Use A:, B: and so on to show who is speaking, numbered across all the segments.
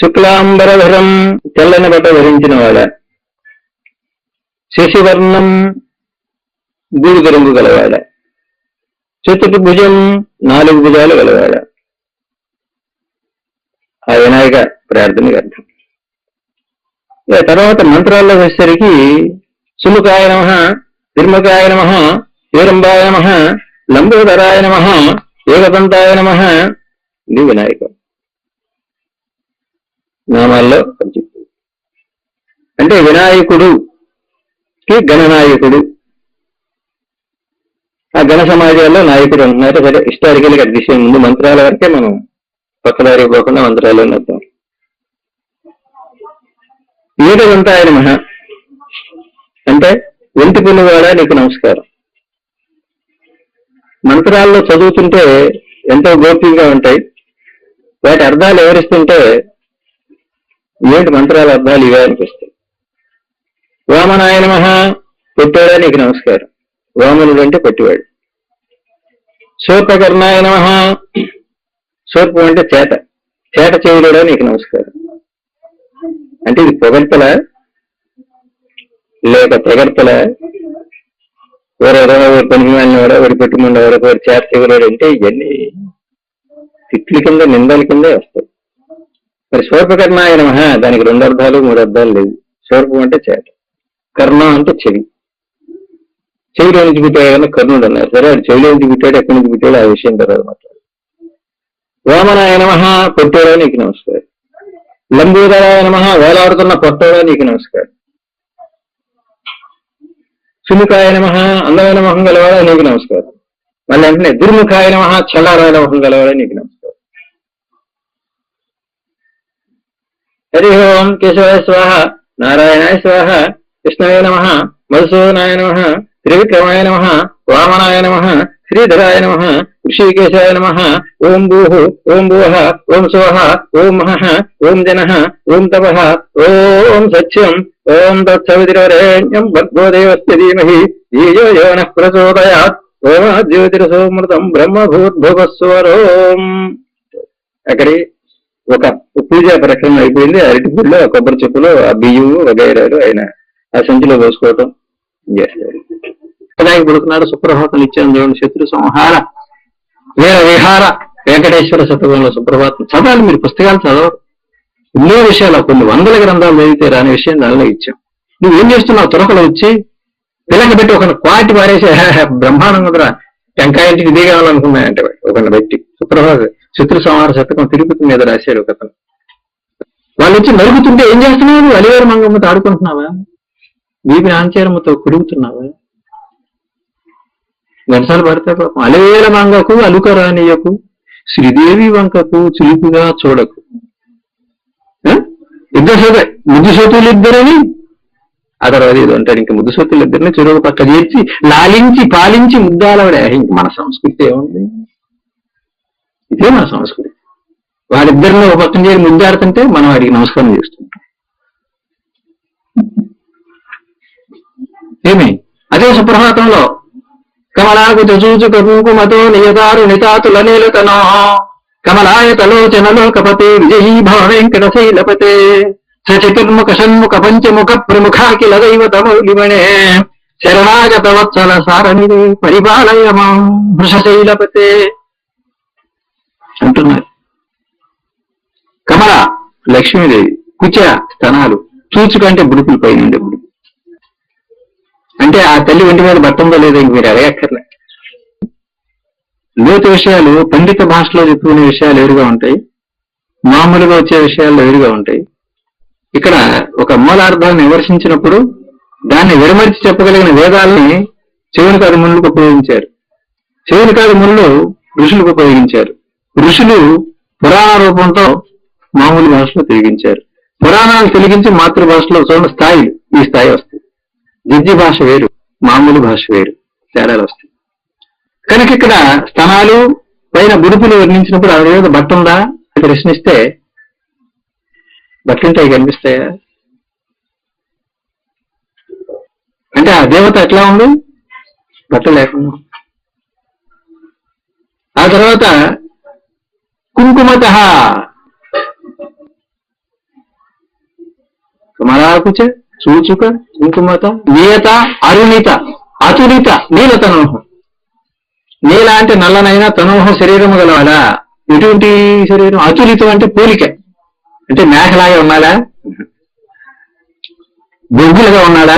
A: శుక్లాంబరధరం తెల్లని బట్ట ధరించిన వాడ. శశివర్ణం బూడిద రంగు గలవాడ. చతుర్భుజం నాలుగు భుజాలు గలవాడ. ఆ వినాయక ప్రార్థనకి అర్థం. ఇక తర్వాత మంత్రాల్లో వచ్చేసరికి సుముఖాయ నమ తిర్మకాయ నమ వీరంబాయ నమ లంబోదరాయ నమ ఏకదంతాయ నమ ఇది వినాయకుడు నామాల్లో చెప్పు అంటే వినాయకుడు కి గణనాయకుడు ఆ గణ సమాజాల్లో నాయకుడు అంటున్నారు. సరే హిస్టారికల్గా విషయం ముందు మంత్రాల వరకే మనం పక్కదారి పోకుండా మంత్రాలు నద్దాం ఆయన మహా. అంటే వెంటి పిల్లవాడ నీకు నమస్కారం. మంత్రాల్లో చదువుతుంటే ఎంతో గోప్యంగా ఉంటాయి. వాటి అర్థాలు వివరిస్తుంటే ఏంటి మంత్రాల అర్థాలు ఇవే అనిపిస్తాయి. వామనాయ నమ పెట్టాడా నీకు నమస్కారం. వామనుడు అంటే పట్టివాడు. శూర్పకర్ణాయ నమ శూర్పం అంటే చేట చేట చెవులుడా నీకు నమస్కారం. అంటే ఇది పొగడ్తల? లేక ప్రగడ్తల ఎవరెవరో ఎవరో వాడినవాడో వాడి పెట్టుకున్నవాడో వాడి చేత చెవులాడు అంటే ఇవన్నీ తిట్లు కింద నిందల కిందే వస్తాయి. మరి శూర్పకర్ణాయ నమ. దానికి రెండు అర్థాలు మూడు అర్థాలు లేవు. శోర్పం అంటే చేట. కర్ణ అంటే చెవి. చెవిలో నుంచి పుట్టాడు కర్ణుడు అన్నారు. సరే అది చెవిలో నుంచి పుట్టాడు ఎక్కడి నుంచి పుట్టాడు ఆ విషయం తర్వాత మాట్లాడు వామనాయ నమ కొట్టాడో నీకు నమస్కారం. లంబోదరాయ నమ వేలాడుతున్న కొట్టాడో నీకు నమస్కారం. సుముఖాయ నమ అందమైన మొహం గలవాడా నీకు నమస్కారం. మళ్ళీ వెంటనే దుర్ముఖాయ నమ చల్లారాయన మొహం గలవాడా నీకు నమస్కారం. హరి ఓం కేశవాయ స్వాహ నారాయణాయ స్వాహ కృష్ణాయ నమ మధుసూదనాయ నమ త్రివిక్రమాయ నమ వామనాయ నమ శ్రీధరాయ నమ ఋషికేశాయ నమ ఓం భూః ఓం భువః ఓం స్వః ఓం మహ ఓం జన ఓం తప ఓం సత్యం ఓం తత్సవితిరేణ్యం భర్గో ధీమహి ధీయో యో నః ప్రచోదయాత్ ఓం జ్యోతిరసోమృతం బ్రహ్మభూద్భువస్వరోం అక్కడి ఒక పూజా ప్రకటన అయిపోయింది. అరటి పూడిలో కొబ్బరి చెప్పులు ఆ బియ్యం వగైరాలు ఆయన ఆ సంచిలో పోసుకోవటం. చేస్తారు అలాగే పడుకున్నాడు సుప్రభాతం ఇచ్చాను దేవుని శత్రు సంహార వీర విహార వెంకటేశ్వర శతకంలో సుప్రభాతం. చదవాలి మీరు పుస్తకాలు చదవరు. ఎన్నో విషయాలు కొన్ని వందల గ్రంథాలు చదివితే రాని విషయం దానిలో ఇచ్చాం. నువ్వు ఏం చేస్తున్నావు? తురకలు వచ్చి పిల్లకి పెట్టి ఒక క్వాటి పారేసి బ్రహ్మాండం కుదరా టెంకాయ ఇంటికి ఇదే కావాలనుకున్నాయంటే ఒకరిని పెట్టి. సుప్రభాత. శత్రు సంహార శతకం తిరుపతి మీద రాశారు ఒక అతను. వాళ్ళు వచ్చి నరుగుతుంటే ఏం చేస్తున్నావు? నువ్వు అలివేరు మంగమ్మతో ఆడుకుంటున్నావా? వీపి నాంచేరమ్మతో కుడుగుతున్నావా? వెనసాలు పడితే పాపం. అలివేల మంగకు అలుకరానియకు శ్రీదేవి వంకకు చిలుపుగా చూడకు. ఇద్దరు సోదే ముద్దు సోతులు ఇద్దరని? ఆ తర్వాత ఇది అంటాడు ఇంకా ముద్దు సోతులు ఇద్దరిని చెరువు పక్క చేర్చి లాలించి పాలించి ముద్దాలవడే. ఇంక మన సంస్కృతి ఏముంది? ఇదే మన సంస్కృతి. వాళ్ళిద్దరిలో ఒక పక్కన చేరి ముద్దాడుతుంటే మనం వాడికి నమస్కారం చేస్తుంటాం. ఏమి? అదే సుప్రభాతంలో కమలాకు చూచుక కుంకుమతో నియతారు నితాతుల నీలతనో కమలాయతలోచనలో కపతే విజయీ భవ వెంకట శైలపతే సచతుర్ముఖ షణ్ముఖ పంచముఖ ప్రముఖాకిల దైవతమౌలిమణే శరణాగత వత్సల సారణి పరిపాలయమం వృషశైలపతే అంటున్నారు కమల లక్ష్మీదేవి కుచ స్తనాలు చూచుకంటే బుడుకులు పైన ఉండే బుడుకు అంటే ఆ తల్లి ఒంటి మీద బట్టందో లేదో ఇంక మీరు అడగక్కర్లే. లోతు విషయాలు పండిత భాషలో చెప్పుకునే విషయాలు ఎదురుగా ఉంటాయి. మామూలుగా వచ్చే విషయాలు ఎదురుగా ఉంటాయి. ఇక్కడ ఒక మూలార్థాన్ని విమర్శించినప్పుడు దాన్ని విడమర్చి చెప్పగలిగిన వేదాలని చెవుని కాదు ముళ్ళకు ఉపయోగించారు. చెవుని కాదు ముళ్ళు ఋషులకు ఉపయోగించారు. ఋషులు పురాణ రూపంతో మామూలు భాషలో తిరిగించారు. పురాణాలు తెలిగించి మాతృభాషలో చూడండి స్థాయిలు ఈ స్థాయి వస్తాయి. దిద్ది భాష వేరు మామూలు భాష వేరు తేడాలు వస్తాయి. కనుక ఇక్కడ స్థనాలు పైన గుడుపులు వర్ణించినప్పుడు ఆ మీద బట్ట ఉందా? అని ప్రశ్నిస్తే బట్టలుంటాయి కనిపిస్తాయా? అంటే ఆ దేవత ఎట్లా ఉంది? బట్ట లేకుండా. ఆ తర్వాత కుంకుమత. तुम्हारा और कुछ है सूचुक అతురిత నీల అరుణిత నీల అంటే నల్లనైనా తనోహం శరీరం గలవాలా ఎటువంటి శరీరం? అతురితం అంటే పోలిక. అంటే మేఘలాగా ఉన్నాడా? బొగ్గులుగా ఉన్నాడా?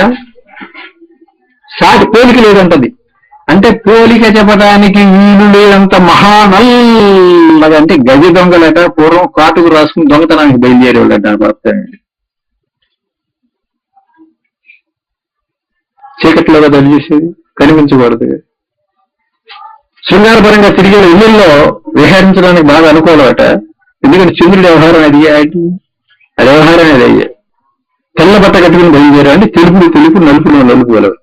A: సాటి పోలిక లేదంటది. అంటే పోలిక చెప్పడానికి వీలు లేదంత మహానల్లగా అంటే గజ దొంగలట పూర్వం కాటుకు రాసుకుని దొంగతనానికి బయలుదేరేవాళ్ళట భర్త చీకట్లో కదా చేసేది కనిపించకూడదు. శృంగారపరంగా తిరిగే ఇళ్ళల్లో విహరించడానికి బాగా అనుకోవాలట ఎందుకంటే చంద్రుడి వ్యవహారం అది అది వ్యవహారం అది. అయ్యే తెల్ల బట్ట కట్టుకుని బయలుదేరా అంటే తెలుపు తెలుపు నలుపులో నలుపు గలవు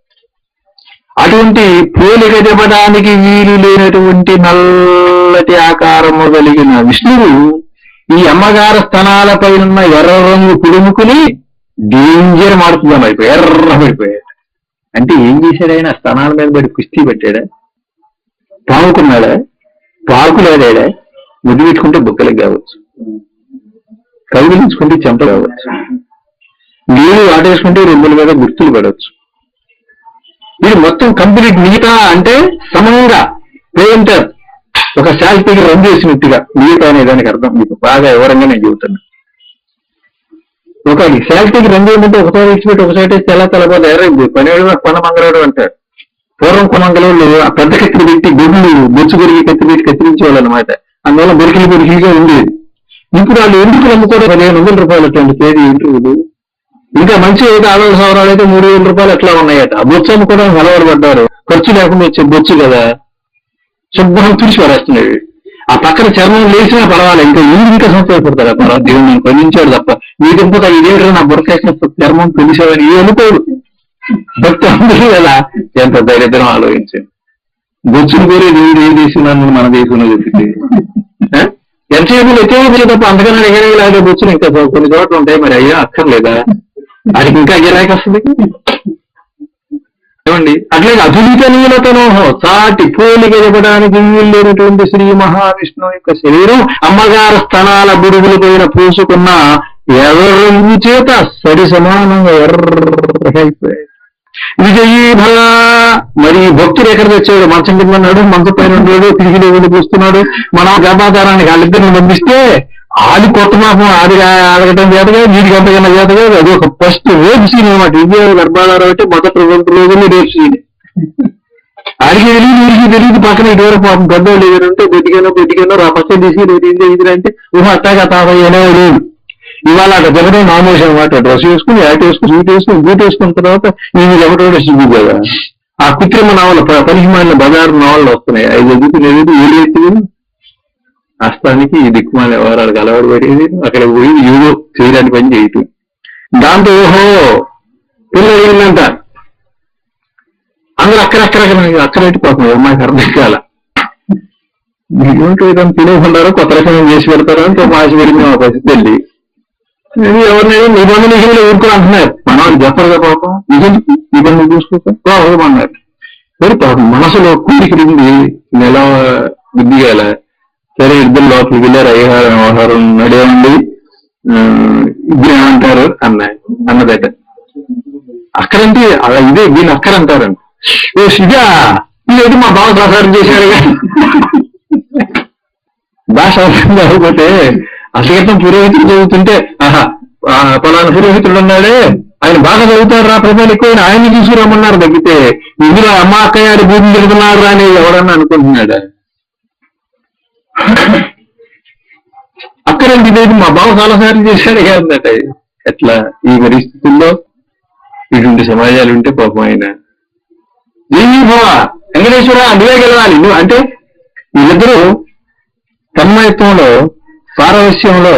A: అటువంటి పోలిక చెప్పడానికి వీలు లేనటువంటి నల్లటి ఆకారము కలిగిన విష్ణువు ఈ అమ్మగారు స్థనాలపై ఉన్న ఎర్ర రంగు కుడుముకుని డేంజర్ మారుతుందని అయిపోయి ఎర్ర పడిపోయాడు. అంటే ఏం చేశాడు ఆయన? స్థనాల మీద పడి కుస్తీ పెట్టాడా? పాముకున్నాడా? పాకులేడాడా ముద్దు పెట్టుకుంటే బుక్కలకు కావచ్చు. కవిలించుకుంటే చెంపలు కావచ్చు. నీళ్ళు వాటేసుకుంటే రొమ్ముల మీద గుర్తులు పడవచ్చు. ఇది మొత్తం కంప్లీట్ మిగతా అంటే సమంగా పెయింటర్ ఒక శాస్త్రికి రన్ చేసిన వ్యక్తిగా మిగతా అనే దానికి అర్థం మీకు. బాగా వివరంగా నేను చెబుతున్నా ఒక శాల్తీకి రన్ చేయమంటే ఒకసారి ఇచ్చిపెట్టి ఒక తెల్ల వేస్తే ఎలా తెలబోదు ఎర్రైంది పనివాడు కొన మంగళవాడు పూర్వం కొమంగళవాళ్ళు ఆ పెద్ద కత్తిరి పెట్టి గుడ్లు బొచ్చు కొరిగి కత్తి పెట్టి కత్తిరించేవాళ్ళు అనమాట అందువల్ల బొరికిలి బొరికిలిగా ఉండేది. ఇప్పుడు వాళ్ళు ఎందుకు నమ్ముకోవడం పదిహేను వందల రూపాయలు అటువంటి పేరు ఇంటర్వ్యూలు. ఇంకా మంచి అయితే ఆడవాళ్ళ సవరాలు సంవత్సరాలు అయితే మూడు వేల రూపాయలు ఎట్లా ఉన్నాయట. ఆ బొచ్చు అమ్ముకోవడానికి అలవాటు పడ్డారు. ఖర్చు లేకుండా వచ్చే బొచ్చు కదా. శుభ్రం తుడిచి పడేస్తున్నాడు ఆ పక్కన చర్మం లేచినా పర్వాలే ఇంకా ఎందుకు ఇంకా సంతోషపడతారు ఆ పర్వాలేదు. దేవుడు నేను పండించాడు తప్ప. నీ దింపుతా ఇదేంటో నా బుర్రకేసిన చర్మం తెలిసేవని ఏ అనుకోడు భక్తి అందరూ కదా. ఎంత దరిద్రం ఆలోచించాను బొచ్చులు పేరు దేవుడు ఏం చేసినాను మన దేశంలో చెప్పింది. ఎంతసేపు ఎత్తే తప్ప అంతకన్నా ఎగరేలాగే బొచ్చును ఇంకా కొన్ని చోట్ల ఉంటాయి. మరి అయ్యా అక్కర్లేదా? దానికి ఇంకా గిరాకి వస్తుంది ఏమండి? అట్లే అధునిక నీలతనోహం సాటి పోలిక చెప్పడానికి లేనటువంటి శ్రీ మహావిష్ణువు యొక్క శరీరం అమ్మగారు స్థలాల బుడుగుల పైన పూసుకున్న ఎవరు చేత సరి సమానంగా ఎర్రగైపోయాయి విజయీ భల మరి భక్తుడు ఎక్కడ తెచ్చాడు? మంచం కింద ఉన్నాడు మంచం పైన ఉన్నాడు తిరిగి దేవుడు పూస్తున్నాడు మన గర్భాధారానికి వాళ్ళిద్దరిని పంపిస్తే ఆది కొత్త మాసం ఆది అడగటం చేతగా వీడికి అంతకన్నా చేతగా అది ఒక ఫస్ట్ రేపు సీన్ అనమాట విజయ గర్భాధారం అంటే మొదటి రెండు రోజులు రేపు సీన్ ఆడికి తెలియదు వీడికి తెలియదు పక్కన ఇటువరకు పాపం గడ్డోళ్ళు ఎదురుంటే బెట్టికైనా బెట్టికైనా రా పక్కన తీసి ఇది ఇది అంటే ఊహ అట్టాగా తాతయ్య లేదు ఇవాళ అక్కడ జగడం నామోషం అనమాట డ్రెస్ వేసుకుని యాట్ వేసుకుని సూట్ వేసుకుని బూట్ వేసుకున్న తర్వాత నేను ఎవడో సిగ్గు కదా. ఆ కృత్రిమ నావల పనిహిమాలిన బజారు నావలు వస్తున్నాయి. అవి చదువుకునేది ఏడు ఎత్తులు. అస్తానికి ఈ దిక్కుమాలి వ్యవహారాలకు అలవాటు పడేది అక్కడ పోయి ఏదో చేయడానికి పని చేయటం దాంతో ఓహో పిల్లలు ఏంటంట అందరూ అక్కడక్కడ అక్కడ పోతుంది మాకు అర్థం కాల. మీరేంటో ఏదైనా కొత్త రకం చేసి పెడతారో అంటే ఒక ఆశ పెరిగింది మా పరిస్థితి వెళ్ళి. ఇది ఎవరినైనా నిబంధన నిజంలో ఊరుకుని అంటున్నారు. మన వాళ్ళు కదా పాపం. నిజం నిబంధన చూసుకోక? అన్నారు. సరే పాపం మనసులో కూడికి నెల నెల బుద్ధిగాల సరే ఇద్దరు లోపలికి వెళ్ళారు. అయ్యహారం వ్యవహారం నడవండి ఇది ఏమంటారు? అన్నాయి అన్నదట అక్కడంటే అలా ఇదే దీని అక్కర అంటారండి ఓ సిజా ఇదేంటి మా బావ ప్రసారం చేశాడుగా భాష అర్థం కాకపోతే అసలు పురోహితుడు చదువుతుంటే ఆహా ఆ పలానా పురోహితుడు ఉన్నాడే ఆయన బాగా చదువుతారు రా ప్రజలు ఎక్కువ ఆయన్ని తీసుకురమ్మన్నారు తగ్గితే ఇందులో అమ్మ అక్కయ్యారు భూమి తిరుగుతున్నారు రా అని ఎవడన్నా అనుకుంటున్నాడు? అక్కడ లేదు మా బావ చాలాసార్లు చేశాడు కదట ఎట్లా? ఈ పరిస్థితుల్లో ఇటువంటి సమాజాలు ఉంటే పాపం ఆయన. ఏమీ వెంకటేశ్వర నువ్వే గెలవాలి. నువ్వు అంటే వీళ్ళిద్దరూ తన్మయత్వంలో పారవస్యంలో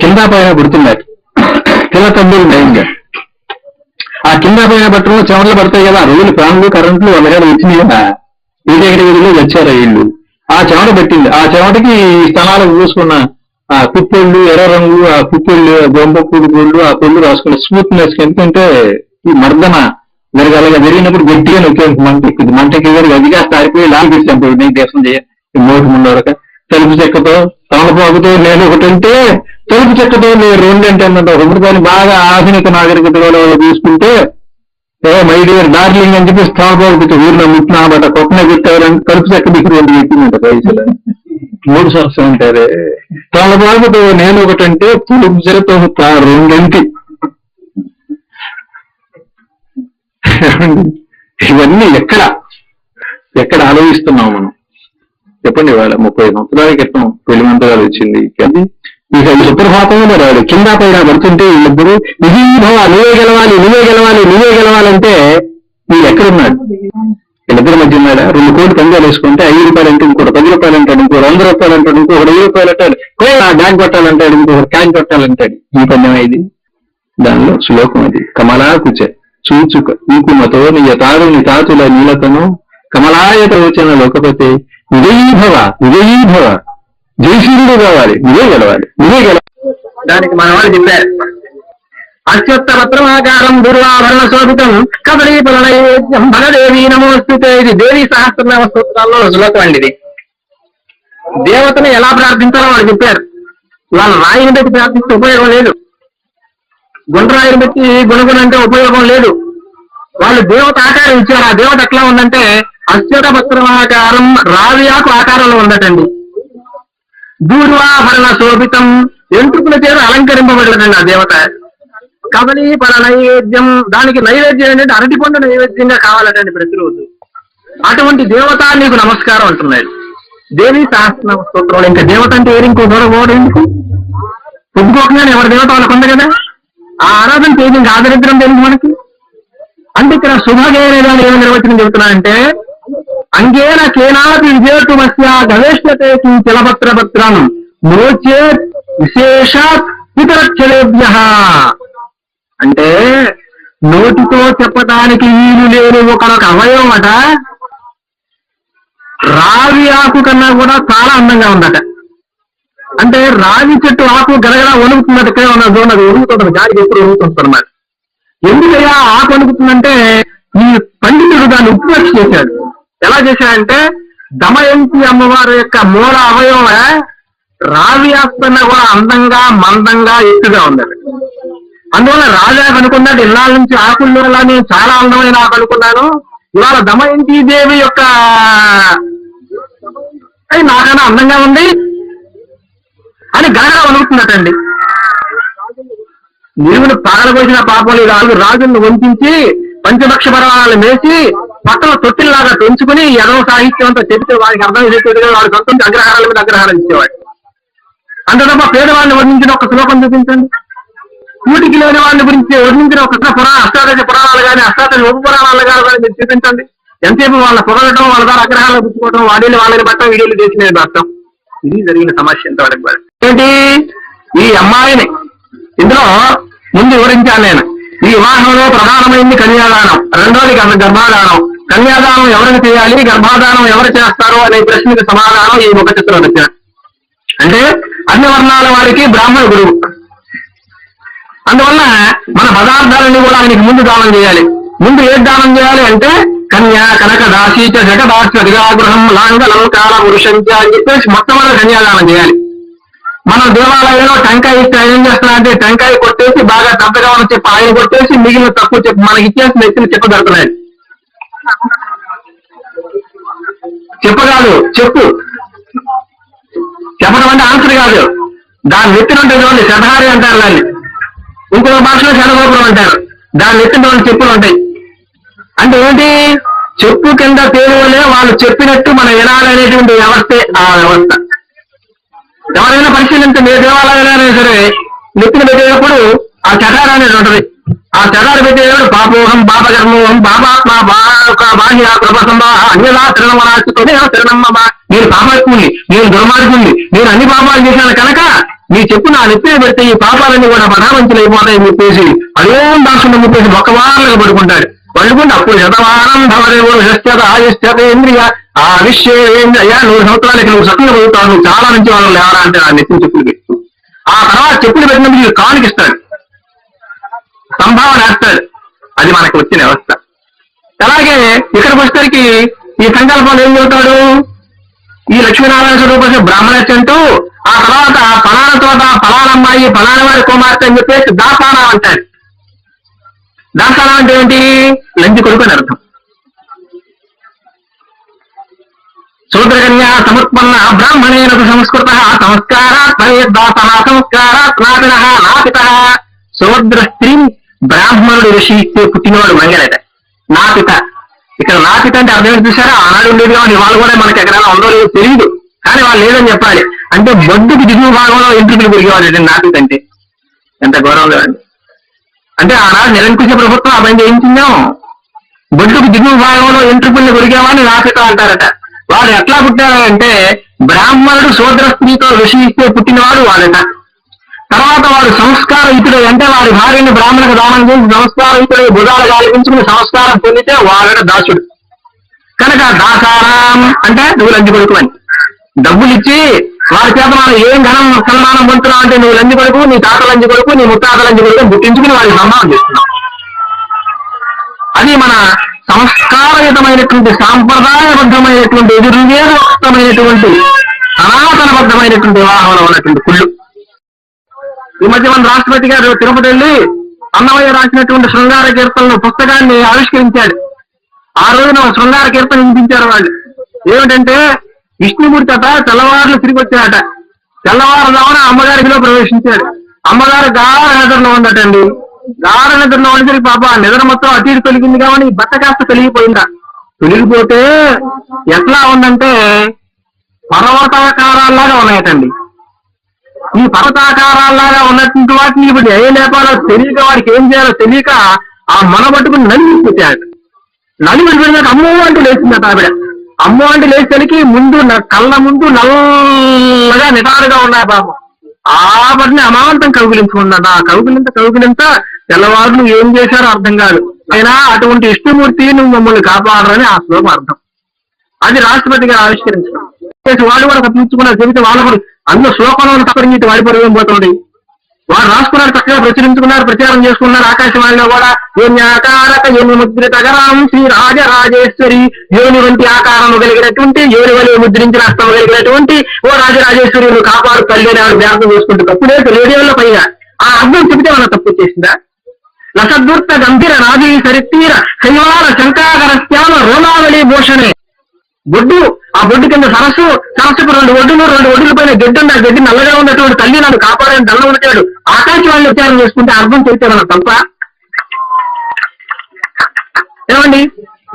A: కింద పైన పుడుతున్నారు. కింద తమ్ముడు నయంగా ఆ కింద పైన పట్టడంలో చెమటలు పడతాయి కదా. రోజులు ప్రాణులు కరెంట్లు అలాగే వచ్చినాయి కదా. ఏదైనా వచ్చారా వచ్చారు వీళ్ళు. ఆ చెమట పెట్టింది. ఆ చెమటకి ఈ పూసుకున్న ఆ కుప్పెళ్ళు ఎర్ర రంగు ఆ కుప్పెళ్ళు గొంప పూడి పూళ్ళు ఆ పొళ్ళు రాసుకున్న స్మూత్నెస్ ఎందుకంటే ఈ మర్దన జరగాలగా జరిగినప్పుడు గట్టిగా నొక్కే మంట ఎక్కుద్ది మంట ఎక్కి అదిగా కాస్త ఆరిపోయి లాల్ పెట్టాం నీకు దేశం చేయ మోటి ముందరక తెలుపు చెక్కతో తమలపాకుతో నేను ఒకటి అంటే
B: తలుపు చెక్కతో నేను రెండు అంటే అన్నట్టు ఇప్పుడు బాగా ఆధునిక నాగరికతలో తీసుకుంటే ఏ మై డియర్ డార్లింగ్ అని చెప్పి స్థాపకుడికి ఊర్లో ముట్టినా బట్ కొట్టనే కలుపు చెక్క దిక్కు రెండు పైసలు. మూడు సంవత్సరం ఉంటారే. తలబాబుతో నేను ఒకటంటే పులుపు చెరతో రెండంటి. ఇవన్నీ ఎక్కడ? ఎక్కడ ఆలోచిస్తున్నాం మనం? చెప్పండి వాళ్ళ ముప్పై సంవత్సరాల క్రితం పెళ్ళి మంత్రాలు వచ్చింది. అది ఇక ఈ సుప్రభాతంలో కింద పైన పడుతుంటే వీళ్ళిద్దరు విజయభవ నువ్వే గెలవాలి నువ్వే గెలవాలి నువ్వే గెలవాలంటే వీళ్ళు ఎక్కడున్నాడు? వీళ్ళిద్దరి మధ్య ఉన్నాడా? రెండు కోట్లు పందాలు వేసుకుంటే ఐదు రూపాయలు అంటే ఇంకోటి పది రూపాయలు అంటాడు ఇంకోటి వంద రూపాయలు అంటాడు ఇంకో వెయ్యి రూపాయలు అంటాడు బ్యాంక్ కొట్టాలంటాడు ఇంకొకటి క్యాన్ కొట్టాలంటాడు ఈ పందెం ఇది దానిలో శ్లోకం అది కమలాకుచ చూచుక నీకుమతో నీ తారుని తాతుల నీలతను కమలాయత వచ్చిన లోకపతి విజయీభవ విజయీభవ జయశీలుడు కావాలి నువ్వే గెలవాలి నువ్వే గెలవాలి దానికి మన వాళ్ళు చెప్పారు. అత్యుత్తరత్రమాకారం దుర్వాభరణ శోభితం కదలీ నైవేద్యం భగదేవి నమోస్తుతే ఇది దేవి సహస్రనామ స్తోత్రాల్లో శ్లోకం అండి ఇది. దేవతను ఎలా ప్రార్థించాలో వాళ్ళు చెప్పారు. వాళ్ళ రాయిని బట్టి ప్రార్థిస్తే ఉపయోగం లేదు. గుండ్రాయిని బట్టి గుణగుణంటే ఉపయోగం లేదు. వాళ్ళు దేవత ఆకారం ఇచ్చారు. ఆ దేవత ఎట్లా ఉందంటే అత్యుత పత్రమాకారం రావియాకు ఆకారంలో ఉందటండి. దూర్వాభరణ శోభితం ఎంట్రుకుల చేత అలంకరింపబడలేదండి ఆ దేవత. కబలి పర నైవేద్యం దానికి నైవేద్యం ఏంటంటే అరటిపండు నైవేద్యంగా కావాలటండి ప్రతిరోజు. అటువంటి దేవత నీకు నమస్కారం అంటున్నాడు. దేవి సహస్ర స్తోత్రం ఇంకా దేవత అంటే ఏది? ఇంకో దూరం పోవడం ఎందుకు? ఒప్పుకోకుండా ఎవరి దేవత వాళ్ళకు ఉంది కదా? ఆ ఆరాధన చేయడం ఆదరిద్రం తెలుగు మనకి? అంటే ఇక్కడ శుభగేరేదాన్ని ఏమి నిర్వచనం చెబుతున్నానంటే అంగేన కేనాపి విజేతుమస్య గవేష్యతే చలపత్రపత్రం నోచే విశేషాత్ ఇతరక్షలేభ్య అంటే నోటితో చెప్పడానికి వీలు లేని ఒకనొక అవయవం అట. రావి ఆకు కన్నా కూడా చాలా అందంగా ఉందట. అంటే రావి చెట్టు ఆకు గడగడ వణుకుతున్నట్టు ఉన్న జోన్ అది వణుకుతుంటది గాలికి ఎప్పుడు వణుకుతుంది అనమాట ఎందుకయ్యా ఆకు వణుకుతుందంటే ఈ పండితుడు దాన్ని ఉత్పత్తి చేశాడు ఎలా చేశాడంటే దమయంతి అమ్మవారి యొక్క మూల అవయవ రావి ఆకుకన్నా కూడా అందంగా మందంగా ఎత్తుగా ఉందట అందువల్ల రాజా అనుకున్నాడు ఇళ్ళ నుంచి ఆకుల్లో నేను చాలా అందమైన ఆకు అనుకున్నాను. ఇవాళ దమయంతి దేవి యొక్క "ఏయ్, నాకైనా అందంగా ఉంది అని గనగా వణుకుతున్నట్టండి. నీవును పగలబోసిన పాపం రాజు రాజును వంచి పంచభక్ష పర్వాలను వేసి పక్కన తొట్టిల్లాగా పెంచుకుని ఎదవ సాహిత్యం అంతా చెబితే వాడికి అర్థం చేసేది వాడి సొంతం అగ్రహారాల మీద అగ్రహారం ఇచ్చేవాడు. అంత తప్ప పేదవాడిని వర్ణించిన ఒక శ్లోకం చూపించండి. కూటికి లేని వాళ్ళ గురించి వర్ణించిన ఒక పురా అష్టాదశ పురాణాలు కానీ అష్టాదశ ఉప పురాణాలు కానీ మీరు చూపించండి. ఎంతసేపు వాళ్ళ పొగలటం వాళ్ళ ద్వారా అగ్రహాలు పుచ్చుకోవడం వాడిని వాళ్ళని బట్టం వీడియోలు చేసిన అర్థం. ఇది జరిగిన సమస్య ఎంతవరకు ఏంటి? ఈ అమ్మాయిని ఇందులో ముందు వివరించాను నేను. ఈ వివాహంలో ప్రధానమైంది కన్యాదానం రెండోది గర్భ- గర్భాధానం. కన్యాదానం ఎవరికి చేయాలి? గర్భాధానం ఎవరు చేస్తారు? అనే ప్రశ్నకి సమాధానం ఈ ముఖ చిత్రం వచ్చాడు అంటే అన్ని వర్ణాల వారికి బ్రాహ్మణ గురువు. అందువల్ల మన పదార్థాలన్నీ కూడా ఆయనకి ముందు దానం చేయాలి. ముందు ఏ దానం చేయాలి అంటే కన్యా కనక దాసీచ జగదాక్ష దిగాగృహం లాంగ లంకార పురుషంచ అని చెప్పేసి మొత్తం వల్ల కన్యాదానం చేయాలి. మన దేవాలయంలో టెంకాయ ఇస్తే ఏం చేస్తున్నారంటే టెంకాయ కొట్టేసి బాగా పెద్దగా ఉన్న చెప్పి ఆయన కొట్టేసి మిగిలిన తక్కువ చెప్పి మనకి ఇచ్చేసిన వ్యక్తిని చెప్పగలుగుతున్నాడు చెప్పగాదు చెప్పు. చెప్పడం అంటే ఆన్సర్ కాదు. దాని నెత్తిన ఉంటుంది చూడండి శతహారి అంటారు దాన్ని. ఇంకొక భాషలో శనగోపురం అంటారు. దాని నెత్తిన రెండు చెప్పులు ఉంటాయి. అంటే ఏంటి? చెప్పు కింద తేలువలే వాళ్ళు చెప్పినట్టు మనం వినాలనేటువంటి వ్యవస్థే ఆ వ్యవస్థ. ఎవరైనా పరిశీలించండి ఏ దేవాలయాలైనా సరే నెత్తిన పెట్టేటప్పుడు ఆ చటార అనేది ఉంటది ఆ తెల్లారి పెట్టేవాడు పాపోహం పాపకర్మోహం పాపాత్మ బాక బాహ్య ప్రభసంబా అన్యలా తిరణమరాశితోనే తిరణమ్మ బా నేను పాపాత్ముని నేను దుర్మార్గుని నేను అన్ని పాపాలు చేశాను కనుక నీ చెప్పు నా నెత్తిన పెడితే ఈ పాపాలన్నీ కూడా పటామంచులు అయిపోతాయని చెప్పేసి అదేం దాసుని చెప్పేసి ఒక వారాలుగా పడుకుంటాడు. పడుకుంటే అప్పుడు శతవారం భవదేవుడు షష్ట ఆయుష్యేంద్రియ ఆ విషయం అయ్యా నువ్వు సంవత్సరాలకి నువ్వు సత్యంగా చదువుతావు నువ్వు చాలా మంచి వాళ్ళు లేవరా అంటే ఆ నెత్తిన చెప్పులు పెట్టు ఆ తర్వాత చెప్పులు పెట్టినప్పుడు నీకు సంభావన వేస్తాడు. అది మనకు వచ్చిన వ్యవస్థ. అలాగే ఇక్కడికి వచ్చేసరికి ఈ సంకల్పాలు ఏం చెబుతాడు? ఈ లక్ష్మీనారాయణ స్వరూప బ్రాహ్మణత్య అంటూ ఆ తర్వాత ఫలాన తోట ఫలానమ్మాయి అమ్మాయి వారి కుమార్తె అని చెప్పేసి దాసానా అంటాడు. దాసానా అంటే ఏంటి? లంచి కొడుకు అని అర్థం. శూద్రకన్యా సముత్పన్న బ్రాహ్మణేన సంస్కృత సంస్కారాత్ భవేద్దాసన సంస్కారాత్ నాపిన నాపిత శూద్ర స్త్రీ బ్రాహ్మణుడు ఋషి ఇస్తే పుట్టినవాడు మంగళట నాపిత ఇక్కడ నాపిత అంటే అర్థం చూసారా? ఆనాడు ఉండేది కానీ వాళ్ళు కూడా మనకి ఎక్కడైనా ఉందో లేదో తెలియదు కానీ వాళ్ళు లేదని చెప్పాలి. అంటే బొడ్డుకి దిగువ భాగంలో ఎంట్రుకలు పెరిగేవాడు నాపిత అంటే? ఎంత గౌరవం లేదండి అంటే ఆనాడు నిరంకుశ ప్రభుత్వం ఆ పని చేయించిందాం బొడ్డుకు దిగువ భాగంలో ఎంట్రుకుల్ని కొరిగేవాడిని నాపిత అంటారట. వాడు ఎట్లా పుట్టారంటే బ్రాహ్మణుడు శూద్ర స్త్రీతో ఋషి ఇస్తే పుట్టినవాడు వాళ్ళట తర్వాత వాడు సంస్కారయుతుడు అంటే వారి భార్యని బ్రాహ్మణకు దానం చేసి సంస్కారయుతుడు భుజాలు గాలిపించుకుని సంస్కారం పొందితే వాడట దాసుడు. కనుక దాసారాం అంటే నువ్వు లంచి కొడుకు అని. డబ్బులు ఇచ్చి వారి చేత మనం ఏం ఘనం సన్మానం పొందుతున్నావు అంటే నువ్వు లంచి కొడుకు నీ తాత లంచి కొడుకు నీ ముత్తాత లంచి కొడుకు గుర్తించుకుని వారికి సన్మానం చేస్తున్నావు అది మన సంస్కారయుతమైనటువంటి సాంప్రదాయబద్ధమైనటువంటి ఎదురువేదమైనటువంటి సనాతనబద్ధమైనటువంటి వివాహంలో ఉన్నటువంటి కుళ్ళు. ఈ మధ్య మన రాష్ట్రపతి గారు తిరుపతి వెళ్ళి అన్నమయ్య రాసినటువంటి శృంగార కీర్తనలు పుస్తకాన్ని ఆవిష్కరించాడు. ఆ రోజున శృంగార కీర్తన వినిపించారు వాళ్ళు. ఏమిటంటే విష్ణుమూర్తి అట తెల్లవారులు తిరిగి వచ్చాడట తెల్లవారుదామన అమ్మగారిలో ప్రవేశించాడు. అమ్మగారు గాఢ నిద్రలో ఉందటండి. గాఢ నిద్రలో ఉండేసరికి పాప ఆ నిద్ర మొత్తం అటు తొలగింది కాబట్టి బట్ట కాస్త తొలిగిపోయిందా. తొలిగిపోతే ఎట్లా ఉందంటే పర్వతాకారాల్లాగా ఉన్నాయటండి. ఈ పర్వతాకారాల్లాగా ఉన్నటువంటి వాటిని ఇప్పుడు ఏ లేపాలో తెలియక వాడికి ఏం చేయాలో తెలియక ఆ మన పట్టుకుని నలిగి పెట్టాడు నలిగి వెళ్ళిపోయినాక అమ్మో అంటూ లేచిందట ఆవిడ అమ్మో అంటూ లేచేసరికి ముందు కళ్ళ ముందు నల్లగా నిటారుగా ఉన్నాయి పాపం. ఆ అమాంతం కౌగిలించుకున్నాడు. ఆ కౌగిలింత కౌగిలింత తెల్లవారులు ఏం చేశారో అర్థం కాదు. అయినా అటువంటి ఇష్టమూర్తి నువ్వు మమ్మల్ని కాపాడరని ఆ శ్లోకం అర్థం. అది రాష్ట్రపతి గారు ఆవిష్కరించడం. చేసి వాళ్ళు కూడా తప్పించుకున్నారు చెబితే వాళ్ళు కూడా అందులో శ్లోకంలో తప్పని ఇటు వాడి పరివేం పోతుంది? వారు రాసుకున్నారు చక్కగా ప్రచురించుకున్నారు ప్రచారం చేసుకున్నారు ఆకాశవాణిలో కూడా యోన్యాకారక యోని ముద్రితగరాం శ్రీ రాజరాజేశ్వరి యోని వంటి ఆకారం కలిగినటువంటి యోని వలె ముద్రించిన రాష్ట్రం కలిగినటువంటి ఓ రాజరాజేశ్వరి నువ్వు కాపాడు తల్లి అని ఆవిడ ధ్యానం చేసుకుంటూ తప్పుడే రేడియోలో పైగా. ఆ అర్థం చెబితే మన తప్పు చేసిందా? లసదూర్త గంభీర రాజీ సరితీర శైవాల శంకాగర శ్యామ రోమావళి భూషణే. బొడ్డు ఆ బొడ్డు కింద సరస్సు సరస్సుకు రెండు ఒడ్డులు రెండు ఒడ్డుల పైన గడ్డి ఉంది. ఆ గడ్డి నల్లగా ఉన్నటువంటి తల్లి నన్ను కాపాడని దండం ఉంటాడు ఆకాశవాణి విచారం చేసుకుంటే అర్థం చెబితే తప్ప? ఏమండి?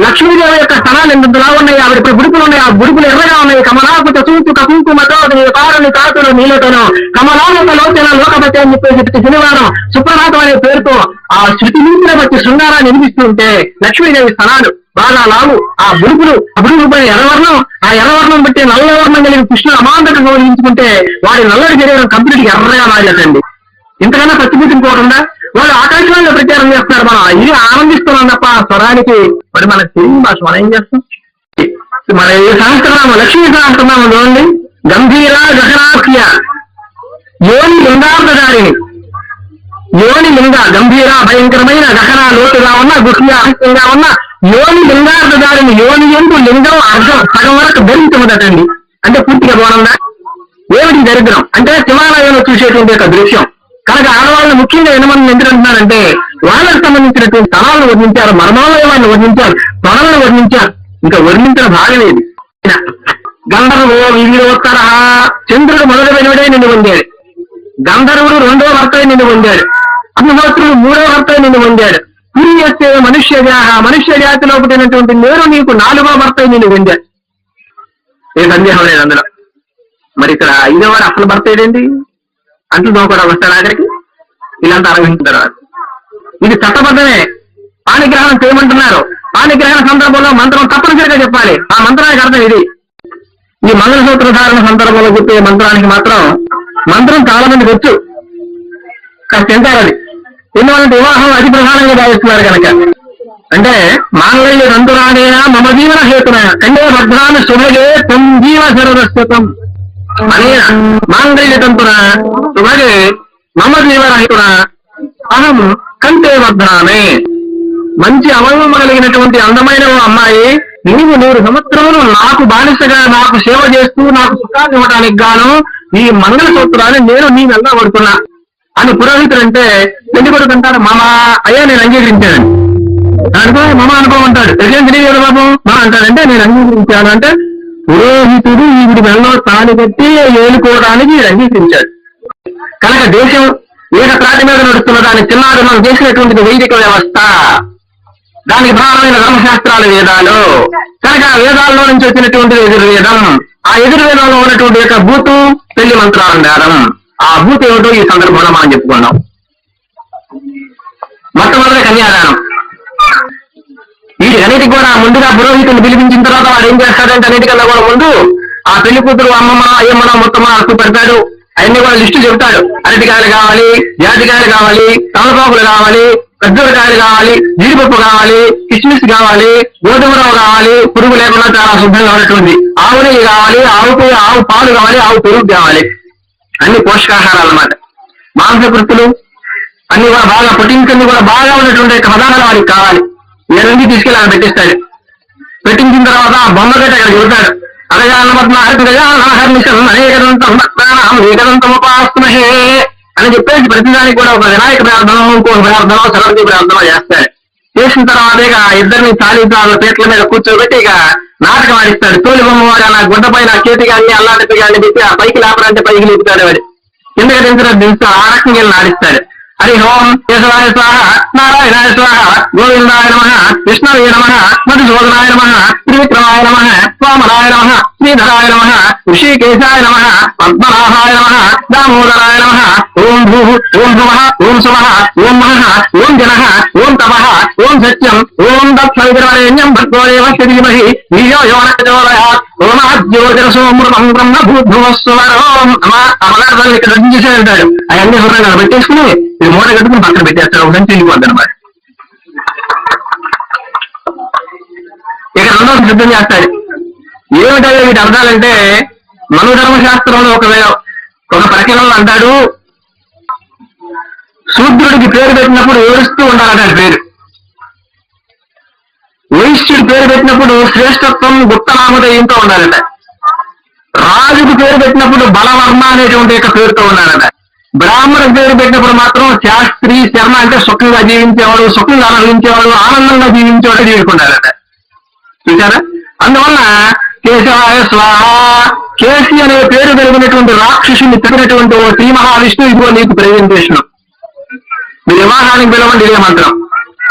B: లక్ష్మీదేవి యొక్క స్థలాలు ఎందులా ఉన్నాయి? ఆవిడ ఇప్పుడు గుడుపులు ఉన్నాయి. ఆ గుడుపులు ఎర్రగా ఉన్నాయి. కమలాకుత సూచు కుంకుమతో కారుని కాకులు నీలతోను కమలాలత లోచన లోకపతి అని చెప్పేసి ప్రతి శనివారం సుప్రభాతం అనే పేరుతో ఆ శృతి మించిన బట్టి శృంగారాన్ని వినిపిస్తుంటే లక్ష్మీదేవి స్థలాలు బాగా లావు ఆ బుడుపులు ఆ బుడుపులు పైన ఎర్రవర్ణం ఆ ఎర్రవర్ణం బట్టి నల్లవర్ణం కలిగిన కృష్ణుడు అమాంతకంగా గౌరవించుకుంటే వాడి నల్లడి శరీరం కంప్లీట్ ఎర్రగా మారేటండి. ఇంతకన్నా ప్రతిభూతి ఇంకోకుండా వాళ్ళు ఆకాశవాణిలో ప్రచారం చేస్తున్నారు మనం. ఇది ఆనందిస్తున్నాం తప్ప స్వరానికి మరి మన తెలుగు భాష మనం ఏం చేస్తాం? మన ఏ సహస్రనామం లక్ష్మీ సహస్రనామం చూడండి. గంభీర గహనాఖ్య యోని లింగార్థదారిని యోని లింగ గంభీర భయంకరమైన గహన లోతుగా ఉన్న గుహ్య రహస్యంగా ఉన్న యోని లింగార్థదారిని యోని ఎందు లింగం అర్థం సగం వరకు ధరించమదటండి అంటే పూర్తిగా బాగుందా ఏమిటి దరిద్రం? అంటే శివాలయంలో చూసేటువంటి ఒక దృశ్యం. కనుక ఆడవాళ్ళని ముఖ్యంగా ఎనమని ఎందుకు అంటున్నారంటే వాళ్ళకి సంబంధించినటువంటి స్థలాలను వర్ణించారు మర్మాలయాన్ని వర్ణించారు త్వరలను వర్ణించారు. ఇంకా వర్ణించిన భాగం ఏది? గంధర్వో వివిధోత్తర చంద్రుడు మొదటి వెనుడే నిన్ను పొందాడు. గంధర్వుడు రెండో భర్త నిన్ను పొందాడు. అగ్నిహోత్రుడు మూడో భర్త నిన్ను పొందాడు. సూర్యస్తే మనుష్య మనుష్య జాతిలో పుట్టినటువంటి నేను నీకు నాలుగో భర్త నిన్ను పొందాడు. ఏ సందేహం లేదు అందులో. మరి ఇక్కడ ఐదో వాడు అసలు భర్త ఏదేంటి అంట్లు దోకడా వస్తాడు ఆఖరికి ఇలాంటి ఆరంభించిన తర్వాత ఇది చట్టబద్ధమే. పాణిగ్రహణం చేయమంటున్నారు. పాణిగ్రహణ సందర్భంలో మంత్రం తప్పనిసరిగా చెప్పాలి. ఆ మంత్రానికి అర్థం ఇది. ఈ మంగళసూత్ర ధారణ సందర్భంలో చెప్పే మంత్రానికి మాత్రం మంత్రం చాలా మందికి వచ్చు. కాస్త తింటారని ఎందువల్లంటే వివాహం అతి ప్రధానంగా భావిస్తున్నారు కనుక. అంటే మాంగళ్య రంతురానేనా మమ జీవన హేతున. కండే భద్రాన్ని శుభగే తం జీవ సర్వస్వతం అనేన మాంగళ్య తంతున మమ జీవనహితున అహం కంటే వర్ధనామే మంచి అవయవం కలిగినటువంటి అందమైన అమ్మాయి నీవు నూరు సంవత్సరములు నాకు బానిసగా నాకు సేవ చేస్తూ నాకు సుఖాన్ని ఇవ్వడానికి గాను ఈ మంగళ సూత్రాన్ని నేను నీ మెల్ల పడుతున్నా అని పురోహితుడు అంటే పెళ్ళి కొడుకు అంటాడు మామ అయ్యా నేను అంగీకరించాను. దానిపై మామ అనుభవం అంటాడు ఎట్లేం తెలియదు బాబు? మా అంటాడంటే నేను అంగీకరించాను. అంటే పురోహితుడు ఈవిడి మెల్లో తాను కట్టి ఏలుకోవడానికి అంగీకరించాడు కనుక దేశం ఏక త్రాటి మీద నడుస్తున్న దాని చిన్నాడు మనం చేసినటువంటి వైదిక వ్యవస్థ. దానికి ప్రధానమైన ధర్మశాస్త్రాలు వేదాలు. కనుక ఆ వేదాల్లో నుంచి వచ్చినటువంటి ఎదుర్వేదం ఆ ఎదుర్వేదంలో ఉన్నటువంటి యొక్క భూతు పెళ్ళి మంత్రాలండారం ఆ భూత ఏమిటో ఈ సందర్భంలో మనం చెప్పుకున్నాం మొట్టమొదటి కన్యాదానం. వీటికన్నిటికి కూడా ముందుగా పురోహితుని పిలిపించిన తర్వాత వాడు ఏం చేస్తాడంటే అన్నిటికన్నా కూడా ముందు ఆ పెళ్ళి కూతురు అమ్మమ్మ అయ్యమ్మన మొత్తమ్మ అర్థం పెడతాడు అవన్నీ కూడా లిస్టు చెబుతాడు. అరటికాయలు కావాలి జాతికాయలు కావాలి తమలపాకులు కావాలి ఖర్జూరకాయలు కావాలి జీడిపప్పు కావాలి కిస్మిస్ కావాలి గోధుమ రవ్వ కావాలి పురుగు లేకుండా చాలా శుభ్రంగా ఉన్నటువంటి ఆవు నెయ్యి కావాలి ఆవుకు ఆవు పాలు కావాలి ఆవు పెరుగు కావాలి. అన్ని పోషకాహారాలు అన్నమాట. మాంసకృతులు అన్ని కూడా బాగా ప్రోటీన్స్ కూడా బాగా ఉన్నటువంటి పదార్థాలు వారికి కావాలి. ఇవన్నీ తీసుకెళ్ళి అక్కడ పెట్టిస్తాడు. పెట్టించిన తర్వాత ఆ అక్కడ చూస్తాడు అలగానమద్నాహర్నిశం అని చెప్పేసి ప్రతిదానికి కూడా ఒక వినాయక ప్రార్థన ఇంకో ప్రార్థన సరస్వతి ప్రార్థన చేస్తాడు. చేసిన తర్వాత ఇక ఇద్దరిని తాలితాల పేట్ల మీద కూర్చోబెట్టి ఇక నాటకం ఆడిస్తాడు. తోలి బొమ్మవాడు నా గుడ్డ పైన చేతి కానీ అల్లాడిపి కానీ పెట్టి ఆ పైకి లేపడంటే పైకి లేపుతాడు వాడు. కిందకి దించిన దించుతాడు. ఆ రకంగా నాడిస్తాడు హరి ఓం కేశవాయ స్వాహ నారాయణాయ స్వాహ గోవిందాయ నమ విష్ణవే నమ మధుసూదనాయ నమ త్రివిక్రమాయ నమ వామనాయ నమ శ్రీధరాయ నమ ఋషికేశాయ నమ పద్మనాభాయ నమ దామోదరాయ నమ ఓం భూ ఓం భువ ఓం సువ ఓం మహ ఓం జన ఓం తప ఓం సత్యం ఓం దక్షిణం భగవదేవ శ్రీమహి ధియో యో నోదయాత్ బ్రహ్మ భూభువస్వరం అమలార్థాన్ని ఇక్కడ రద్దు చేసే అంటాడు అవన్నీ శుభ్రంగా పెట్టేసుకుని మీరు మూట కట్టుకుని పక్కన పెట్టేస్తాడు. ఒక నుంచి అనమాట ఇక రెండోది సిద్ధం చేస్తాడు. ఏమిటంటే వీటి అర్థాలంటే మనోధర్మశాస్త్రంలో ఒక ఒక ప్రకరణలో అంటాడు శూద్రుడికి పేరు పెట్టినప్పుడు ఏడుస్తూ ఉండాలంటాడు పేరు. వైశ్యుడి పేరు పెట్టినప్పుడు శ్రేష్టత్వం గుప్తనామధేయంతో ఉండాలట. రాజుకు పేరు పెట్టినప్పుడు బలవర్మ అనేటువంటి యొక్క పేరుతో ఉన్నాడట బ్రాహ్మణుడికి పేరు పెట్టినప్పుడు మాత్రం శాస్త్రి శర్మ అంటే సుఖంగా జీవించేవాడు సుఖంగా అనుభవించేవాడు ఆనందంగా జీవించేవాడు జీవించుకుంటాడట చూసారా అందువల్ల కేశవాయ స్వాహ కేసి అనే పేరు కలిగినటువంటి రాక్షసుని తగినటువంటి ఓ శ్రీ మహావిష్ణువు ఇదిగో నీకు ప్రజెంటేషన్ మీరు వివాహానికి పిలవండి ఇదే మంత్రం.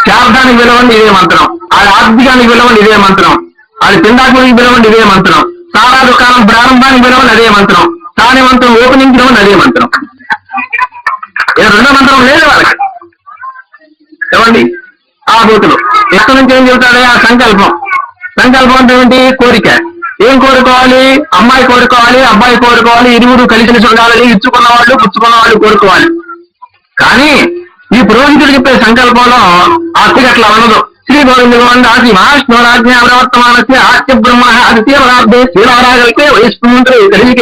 B: శారదానికి పిలవండి ఇదే మంత్రం. ఆయన ఆర్థికానికి పిలవండి ఇదే మంత్రం. ఆయన పిండాకుడికి పిలవండి ఇదే మంత్రం. సారా దుకాణం ప్రారంభానికి పిలవండి అదే మంత్రం. తానే మంత్రం ఓపెనింగ్ పిలవండి అదే మంత్రం. ఏ రెండో మంత్రం లేదు వాళ్ళకి. ఏమండి? ఆ బూతులు. ఎక్కడి నుంచి ఏం చెబుతాడే? ఆ సంకల్పం. సంకల్పం అంటే ఏంటి కోరిక. ఏం కోరుకోవాలి? అమ్మాయి కోరుకోవాలి అబ్బాయి కోరుకోవాలి ఇరువురు కలిసిన చూడాలని ఇచ్చుకున్న వాళ్ళు పుచ్చుకున్న వాళ్ళు కోరుకోవాలి. కానీ ఈ పురోహితుడు చెప్పే సంకల్పంలో ఆస్తి అట్లా ఉండదు श्री गोविंदगोविंदासी महाराज से आद्य ब्रह्म आदित्य पदार्थे श्रीनारायण के वैष्णुमंत्र शरीर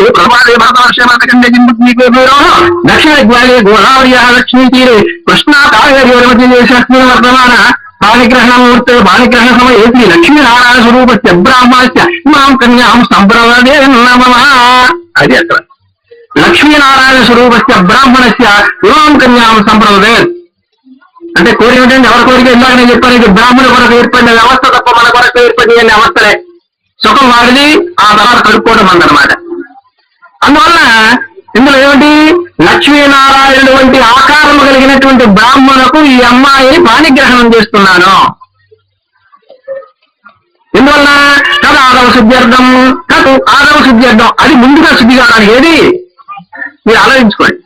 B: दक्षिण ज्वाले गोदावरी लक्ष्मी तीरे कृष्णा कावेरी वर्मति देशस्मिन् वर्तमान बालग्रहणमुहूर्त बालग्रहण समये श्री लक्ष्मीनारायण स्वरूपस्य ब्राह्मणस्य ब्राह्मण से सम्प्रवदे नमः हरि अत्र लक्ष्मीनारायण ब्राह्मण से कन्या कन्यां అంటే కోరిక ఏంటంటే ఎవరి కోరిక ఇందాక నేను చెప్పాను ఇది బ్రాహ్మణ కొరకు ఏర్పడిన వ్యవస్థ తప్ప మన కొరకు ఏర్పడి అనే అవస్థలే సుఖం వాడిది ఆ తర్వాత కడుక్కోవడం అందనమాట అందువల్ల ఇందులో ఏమిటి? లక్ష్మీనారాయణుడు వంటి ఆకారం కలిగినటువంటి బ్రాహ్మణకు ఈ అమ్మాయిని పాణిగ్రహణం చేస్తున్నాను. ఎందువల్ల కథ ఆదవ శుద్ధ్యర్థం కథ ఆదవ శుద్ధ్యర్థం అది ముందుగా శుద్ధి కావడానికి ఏది? మీరు ఆలోచించుకోండి.